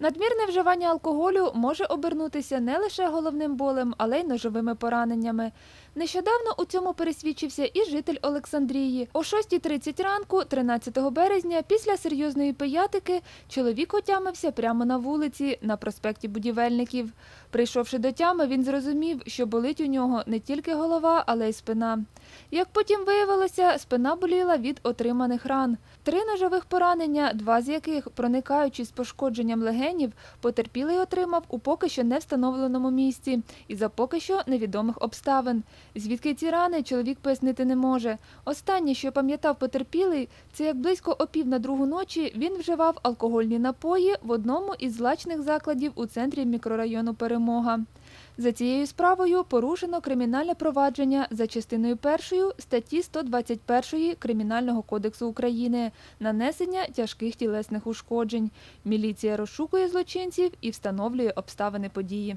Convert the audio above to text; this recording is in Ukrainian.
Надмірне вживання алкоголю може обернутися не лише головним болем, але й ножовими пораненнями. Нещодавно у цьому пересвідчився і житель Олександрії. О 6.30 ранку, 13 березня, після серйозної пиятики, чоловік отямився прямо на вулиці, на проспекті Будівельників. Прийшовши до тями, він зрозумів, що болить у нього не тільки голова, але й спина. Як потім виявилося, спина боліла від отриманих ран. Три ножових поранення, два з яких, проникаючи з пошкодженням легенів, потерпілий отримав у поки що не встановленому місці і за поки що невідомих обставин. Звідки ці рани чоловік пояснити не може. Останнє, що пам'ятав потерпілий, це як близько опів на другу ночі він вживав алкогольні напої в одному із злачних закладів у центрі мікрорайону Перемога. За цією справою порушено кримінальне провадження за частиною першою статті 121 Кримінального кодексу України нанесення тяжких тілесних ушкоджень. Міліція розшукує злочинців і встановлює обставини події.